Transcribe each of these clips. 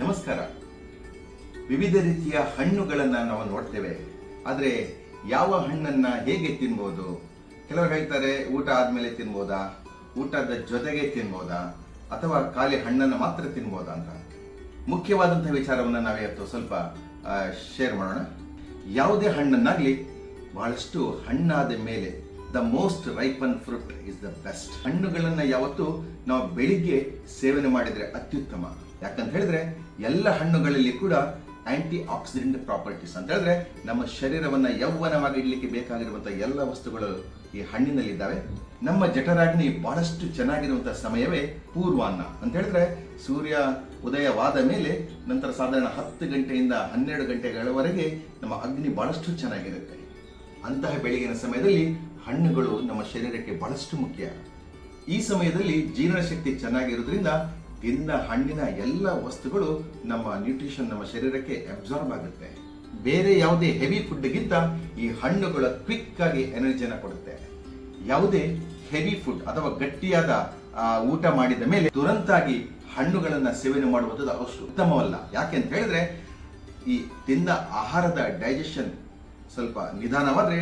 ನಮಸ್ಕಾರ. ವಿವಿಧ ರೀತಿಯ ಹಣ್ಣುಗಳನ್ನು ನಾವು ನೋಡ್ತೇವೆ. ಆದರೆ ಯಾವ ಹಣ್ಣನ್ನ ಹೇಗೆ ತಿನ್ಬೋದು? ಕೆಲವರು ಹೇಳ್ತಾರೆ, ಊಟ ಆದಮೇಲೆ ತಿನ್ಬೋದಾ? ಊಟದ ಜೊತೆಗೆ ತಿನ್ಬೋದಾ? ಅಥವಾ ಖಾಲಿ ಹಣ್ಣನ್ನು ಮಾತ್ರ ತಿನ್ಬೋದಾ ಅಂತ? ಮುಖ್ಯವಾದಂಥ ವಿಚಾರವನ್ನು ನಾವಿವತ್ತು ಸ್ವಲ್ಪ ಶೇರ್ ಮಾಡೋಣ. ಯಾವುದೇ ಹಣ್ಣನ್ನಾಗ್ಲಿ ಬಹಳಷ್ಟು ಹಣ್ಣಾದ ಮೇಲೆ the most ripen fruit is the best ಹಣ್ಣುಗಳನ್ನು ಯಾವತ್ತು ನಾವು ಬೆಳಿಗ್ಗೆ ಸೇವನೆ ಮಾಡಿದ್ರೆ ಅತ್ಯುತ್ತಮ. ಯಾಕಂತ ಹೇಳಿದ್ರೆ ಎಲ್ಲ ಹಣ್ಣುಗಳಲ್ಲಿ ಕೂಡ ಆಂಟಿ ಆಕ್ಸಿಡೆಂಟ್ ಪ್ರಾಪರ್ಟೀಸ್ ಅಂತ ಹೇಳಿದ್ರೆ ನಮ್ಮ ಶರೀರವನ್ನ ಯೌವನವಾಗಿ ಇಡ್ಲಿಕ್ಕೆ ಬೇಕಾಗಿರುವಂಥ ಎಲ್ಲ ವಸ್ತುಗಳು ಈ ಹಣ್ಣಿನಲ್ಲಿದ್ದಾವೆ. ನಮ್ಮ ಜಠರಾಗ್ನಿ ಬಹಳಷ್ಟು ಚೆನ್ನಾಗಿರುವಂಥ ಸಮಯವೇ ಪೂರ್ವಾನ್ನ ಅಂತ ಹೇಳಿದ್ರೆ ಸೂರ್ಯ ಉದಯವಾದ ಮೇಲೆ ನಂತರ ಸಾಧಾರಣ ಹತ್ತು ಗಂಟೆಯಿಂದ ಹನ್ನೆರಡು ಗಂಟೆಗಳವರೆಗೆ ನಮ್ಮ ಅಗ್ನಿ ಬಹಳಷ್ಟು ಚೆನ್ನಾಗಿರುತ್ತೆ. ಅಂತಹ ಬೆಳಗಿನ ಸಮಯದಲ್ಲಿ ಹಣ್ಣುಗಳು ನಮ್ಮ ಶರೀರಕ್ಕೆ ಬಹಳಷ್ಟು ಮುಖ್ಯ. ಈ ಸಮಯದಲ್ಲಿ ಜೀರ್ಣಶಕ್ತಿ ಚೆನ್ನಾಗಿರೋದ್ರಿಂದ ತಿಂದ ಹಣ್ಣಿನ ಎಲ್ಲ ವಸ್ತುಗಳು ನಮ್ಮ ನ್ಯೂಟ್ರಿಷನ್ ನಮ್ಮ ಶರೀರಕ್ಕೆ ಅಬ್ಸಾರ್ಬ್ ಆಗುತ್ತೆ. ಬೇರೆ ಯಾವುದೇ ಹೆವಿ ಫುಡ್ಗಿಂತ ಈ ಹಣ್ಣುಗಳ ಕ್ವಿಕ್ ಆಗಿ ಎನರ್ಜಿನ ಕೊಡುತ್ತೆ. ಯಾವುದೇ ಹೆವಿ ಫುಡ್ ಅಥವಾ ಗಟ್ಟಿಯಾದ ಊಟ ಮಾಡಿದ ಮೇಲೆ ತುರಂತಾಗಿ ಹಣ್ಣುಗಳನ್ನು ಸೇವನೆ ಮಾಡುವುದು ಅವಶ್ಯ ಉತ್ತಮವಲ್ಲ. ಯಾಕೆ ಅಂತ ಹೇಳಿದ್ರೆ, ಈ ತಿಂದ ಆಹಾರದ ಡೈಜೆಷನ್ ಸ್ವಲ್ಪ ನಿಧಾನವಾದ್ರೆ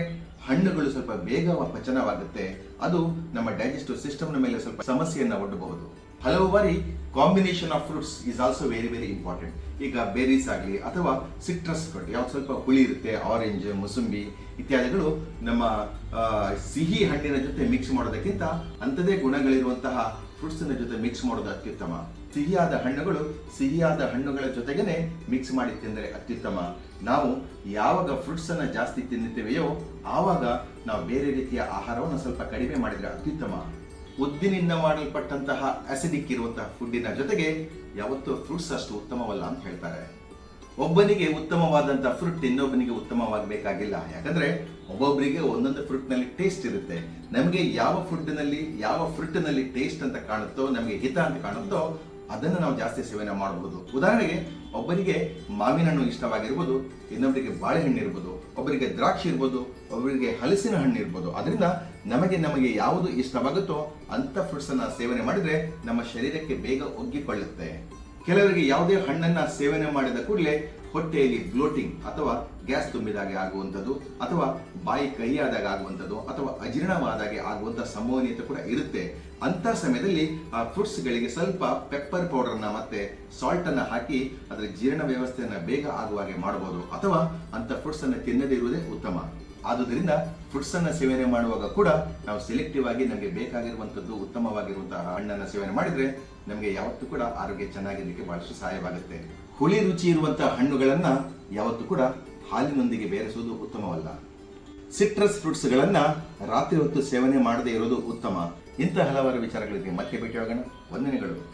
ಹಣ್ಣುಗಳು ಸ್ವಲ್ಪ ಬೇಗ ಪಚನವಾಗುತ್ತೆ. ಅದು ನಮ್ಮ ಡೈಜೆಸ್ಟಿವ್ ಸಿಸ್ಟಮ್ನ ಮೇಲೆ ಸ್ವಲ್ಪ ಸಮಸ್ಯೆಯನ್ನು ಒಡ್ಡಬಹುದು. ಹಲವು ಬಾರಿ combination of fruits is also very very important ಈಗ ಬೆರೀಸ್ ಆಗಲಿ ಅಥವಾ ಸಿಟ್ರಸ್ ಫ್ರೂಟ್ ಯಾವ್ದು ಸ್ವಲ್ಪ ಹುಳಿ ಇರುತ್ತೆ ಆರೆಂಜ್ ಮುಸುಂಬಿ ಇತ್ಯಾದಿಗಳು ನಮ್ಮ ಸಿಹಿ ಹಣ್ಣಿನ ಜೊತೆ ಮಿಕ್ಸ್ ಮಾಡೋದಕ್ಕಿಂತ ಅಂಥದೇ ಗುಣಗಳಿರುವಂತಹ ಫ್ರೂಟ್ಸ್ ಜೊತೆ ಮಿಕ್ಸ್ ಮಾಡೋದು ಅತ್ಯುತ್ತಮ ಸಿಹಿಯಾದ ಹಣ್ಣುಗಳು ಸಿಹಿಯಾದ ಹಣ್ಣುಗಳ ಜೊತೆಗೇನೆ ಮಿಕ್ಸ್ ಮಾಡಿ ತಿಂದರೆ ಅತ್ಯುತ್ತಮ. ನಾವು ಯಾವಾಗ ಫ್ರೂಟ್ಸ್ ಅನ್ನ ಜಾಸ್ತಿ ತಿನ್ನುತ್ತೇವೆಯೋ ಆವಾಗ ನಾವು ಬೇರೆ ರೀತಿಯ ಆಹಾರವನ್ನು ಸ್ವಲ್ಪ ಕಡಿಮೆ ಮಾಡಿದರೆ ಅತ್ಯುತ್ತಮ. ಉದ್ದಿನಿಂದ ಮಾಡಲ್ಪಟ್ಟಂತಹ ಅಸಿಡಿಕ್ ಇರುವಂತಹ ಫುಡ್ಡಿನ ಜೊತೆಗೆ ಯಾವತ್ತೂ ಫ್ರೂಟ್ಸ್ ಅಷ್ಟು ಉತ್ತಮವಲ್ಲ ಅಂತ ಹೇಳ್ತಾರೆ. ಒಬ್ಬನಿಗೆ ಉತ್ತಮವಾದಂತಹ ಫ್ರೂಟ್ ಇನ್ನೊಬ್ಬನಿಗೆ ಉತ್ತಮವಾಗಬೇಕಾಗಿಲ್ಲ. ಯಾಕಂದ್ರೆ ಒಬ್ಬೊಬ್ಬರಿಗೆ ಒಂದೊಂದು ಫ್ರೂಟ್ನಲ್ಲಿ ಟೇಸ್ಟ್ ಇರುತ್ತೆ. ನಮಗೆ ಯಾವ ಫುಡ್ನಲ್ಲಿ, ಯಾವ ಫ್ರೂಟ್ನಲ್ಲಿ ಟೇಸ್ಟ್ ಅಂತ ಕಾಣುತ್ತೋ, ನಮಗೆ ಹಿತ ಅಂತ ಕಾಣುತ್ತೋ ಅದನ್ನು ನಾವು ಜಾಸ್ತಿ ಸೇವನೆ ಮಾಡಬಹುದು. ಉದಾಹರಣೆಗೆ, ಒಬ್ಬರಿಗೆ ಮಾವಿನ ಹಣ್ಣು ಇಷ್ಟವಾಗಿರ್ಬೋದು, ಇನ್ನೊಬ್ಬರಿಗೆ ಬಾಳೆಹಣ್ಣು ಇರ್ಬೋದು, ಒಬ್ಬರಿಗೆ ದ್ರಾಕ್ಷಿ ಇರ್ಬೋದು, ಒಬ್ಬರಿಗೆ ಹಲಸಿನ ಹಣ್ಣು ಇರ್ಬೋದು. ಅದರಿಂದ ನಮಗೆ ನಮಗೆ ಯಾವುದು ಇಷ್ಟವಾಗುತ್ತೋ ಅಂಥ ಫ್ರೂಟ್ಸ್ ಅನ್ನ ಸೇವನೆ ಮಾಡಿದರೆ ನಮ್ಮ ಶರೀರಕ್ಕೆ ಬೇಗ ಒಗ್ಗಿಕೊಳ್ಳುತ್ತೆ. ಕೆಲವರಿಗೆ ಯಾವುದೇ ಹಣ್ಣನ್ನು ಸೇವನೆ ಮಾಡಿದ ಕೂಡಲೇ ಹೊಟ್ಟೆಯಲ್ಲಿ ಬ್ಲೋಟಿಂಗ್ ಅಥವಾ ಗ್ಯಾಸ್ ತುಂಬಿದಾಗ ಆಗುವಂಥದ್ದು ಅಥವಾ ಬಾಯಿ ಕಹಿಯಾದಾಗ ಆಗುವಂಥದ್ದು ಅಥವಾ ಅಜೀರ್ಣವಾದಾಗೆ ಆಗುವಂಥ ಸಂಭವನೀಯತೆ ಕೂಡ ಇರುತ್ತೆ. ಅಂತ ಸಮಯದಲ್ಲಿ, ಆ, ಫ್ರೂಟ್ಸ್ಗಳಿಗೆ ಸ್ವಲ್ಪ ಪೆಪ್ಪರ್ ಪೌಡರ್ನ ಮತ್ತೆ ಸಾಲ್ಟ್ ಅನ್ನ ಹಾಕಿ ಅದರ ಜೀರ್ಣ ವ್ಯವಸ್ಥೆಯನ್ನ ಬೇಗ ಆಗುವ ಹಾಗೆ ಮಾಡಬಹುದು ಅಥವಾ ಅಂತ ಫ್ರೂಟ್ಸ್ ಅನ್ನ ತಿನ್ನದೇ ಇರುವುದೇ ಉತ್ತಮ. ಆದುದರಿಂದ ಫ್ರೂಟ್ಸ್ ಅನ್ನ ಸೇವನೆ ಮಾಡುವಾಗ ಕೂಡ ನಾವು ಸೆಲೆಕ್ಟಿವ್ ಆಗಿ ನಮಗೆ ಬೇಕಾಗಿರುವಂತದ್ದು ಉತ್ತಮವಾಗಿರುವಂತಹ ಹಣ್ಣನ್ನು ಸೇವನೆ ಮಾಡಿದ್ರೆ ನಮಗೆ ಯಾವತ್ತೂ ಕೂಡ ಆರೋಗ್ಯ ಚೆನ್ನಾಗಿರ್ಲಿಕ್ಕೆ ಬಹಳಷ್ಟು ಸಹಾಯವಾಗುತ್ತೆ. ಹುಳಿ ರುಚಿ ಇರುವಂತಹ ಹಣ್ಣುಗಳನ್ನ ಯಾವತ್ತೂ ಕೂಡ ಹಾಲಿನೊಂದಿಗೆ ಬೇರೆಸುವುದು ಉತ್ತಮವಲ್ಲ. ಸಿಟ್ರಸ್ ಫ್ರೂಟ್ಸ್ ಗಳನ್ನ ರಾತ್ರಿ ಹೊತ್ತು ಸೇವನೆ ಮಾಡದೇ ಇರೋದು ಉತ್ತಮ. ಇಂತಹ ಹಲವಾರು ವಿಚಾರಗಳಿಗೆ ಮತ್ತೆ ಭೇಟಿಯಾಗೋಣ. ವಂದನೆಗಳು.